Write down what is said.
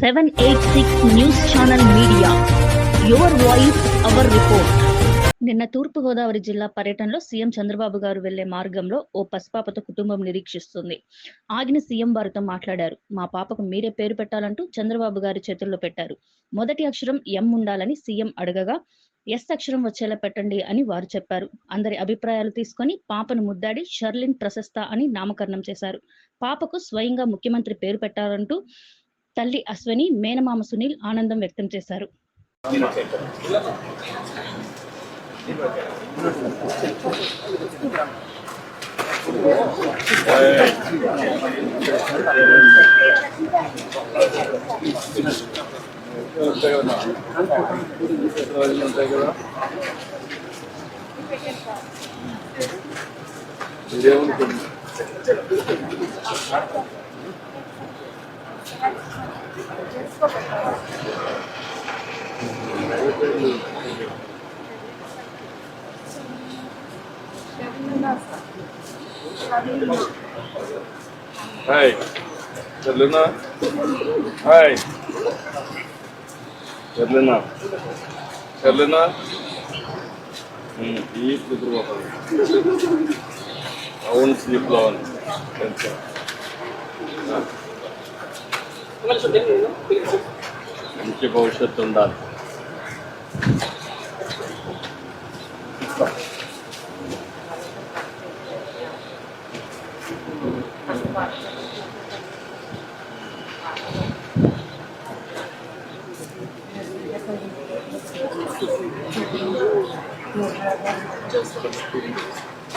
Seven eight six news channel media your voice our report నిన్న తూర్పుగోదావరి జిల్లా పర్యటనలో CM Chandrababu గారు వెళ్ళే మార్గంలో ఓ పసిపాపతో కుటుంబం నిరీక్షిస్తుంది. ఆగిన సీఎం వారితో మాట్లాడారు. మా పాపకు మీరే పేరు పెట్టాలంటూ చంద్రబాబు గారి చేతుల్లో పెట్టారు. మొదటి అక్షరం ఎం ఉండాలని సీఎం అడగగా ఎస్ అక్షరం వచ్చేలా పెట్టండి అని వారు చెప్పారు. అందరి అభిప్రాయాలు తీసుకొని పాపను ముద్దాడి షర్లిన్ ప్రశస్త అని నామకరణం చేశారు. పాపకు స్వయంగా ముఖ్యమంత్రి పేరు పెట్టారంటూ తల్లి అశ్వని మేనమామ సునీల్ ఆనందం వ్యక్తం చేశారు. Hey, Carolina. Hey. Carolina. Carolina. Hmm, eat the group. I तुमची भविष्यात तुमदार Just